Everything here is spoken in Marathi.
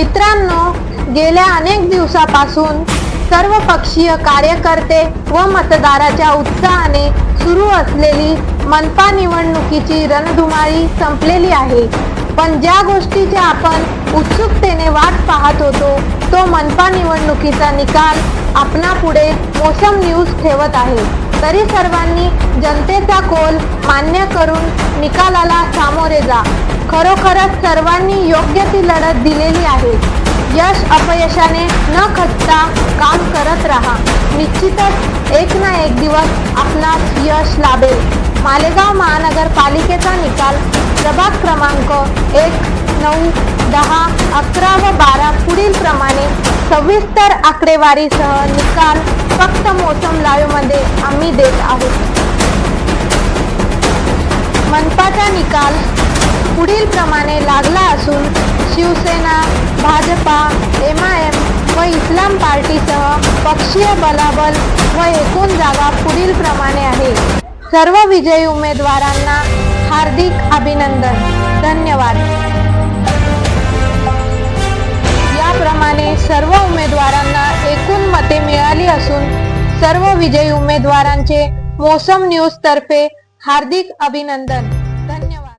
मित्रांनो गेल्या अनेक दिवसापासून सर्व पक्षीय कार्यकर्ते व मतदाराच्या उत्साहाने सुरू असलेली मनपा निवडणुकीची रणधुमाळी संपलेली आहे. पण ज्या गोष्टीची आपण उत्सुकतेने वाट पाहत होतो तो मनपा निवडणुकीचा निकाल आपणापुढे मोसम न्यूज ठेवत आहे. तरी सर्वांनी जनतेचा कोल मान्य करून निकालाला सामोरे जा. खरोखरच सर्वांनी योग्य ती लढत दिलेली आहे. यश अपयशाने न खचता काम करत राहा. निश्चितच एक ना एक दिवस आपणास यश लाभेल. मालेगाव महानगरपालिकेचा निकाल प्रभाग क्रमांक एक नऊ दहा अकरा व बारा पुढील प्रमाणे सविस्तर आकडेवारीसह निकाल फक्त मोसम लाईव्हमध्ये आम्ही देत आहोत. पुढील प्रमाणे लागला असून Shiv Sena Bhajpa M I M व इस्लाम पार्टीसह पक्षीय बलाबल व एकूण जागा पुढील प्रमाणे आहे. सर्व विजयी उमेदवारांना हार्दिक अभिनंदन. धन्यवाद. याप्रमाणे सर्व उमेदवारांना एकूण मते मिळाली असून सर्व विजयी उमेदवारांचे मोसम न्यूज तर्फे हार्दिक अभिनंदन.